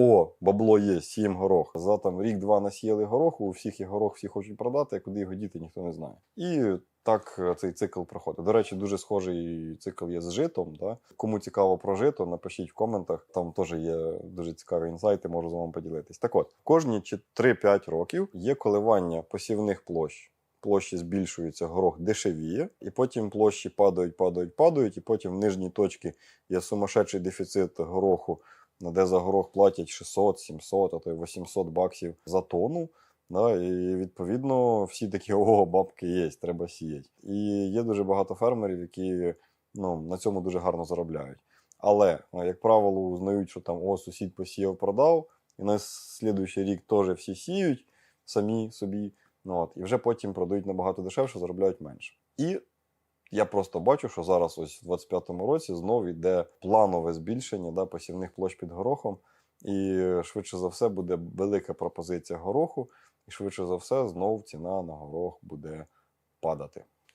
о, бабло є, сієм горох. За там рік-два насіяли гороху, у всіх є горох, всі хочуть продати, а куди його діти, ніхто не знає. І так е, цей цикл проходить. До речі, дуже схожий цикл є з житом. Да? Кому цікаво про жито, напишіть в коментах. Там теж є дуже цікаві інсайти, можу з вами поділитись. Так от, кожні чи 3-5 років є коливання посівних площ. Площі збільшуються, горох дешевіє, і потім площі падають, падають, падають, і потім в нижній точці є сумасшедший дефіцит гороху, де за горох платять 600, 700, а то й 800 баксів за тонну. Да, і відповідно всі такі ого, бабки є, треба сіяти. І є дуже багато фермерів, які ну, на цьому дуже гарно заробляють. Але, як правило, узнають, що там о, сусід посіяв, продав, і на слідуючий рік теж всі сіють самі собі. Ну, от, і вже потім продають набагато дешевше, заробляють менше. І я просто бачу, що зараз, ось в 25-му році, знову йде планове збільшення да, посівних площ під горохом. І е, швидше за все буде велика пропозиція гороху, і швидше за все знову ціна на горох буде падати.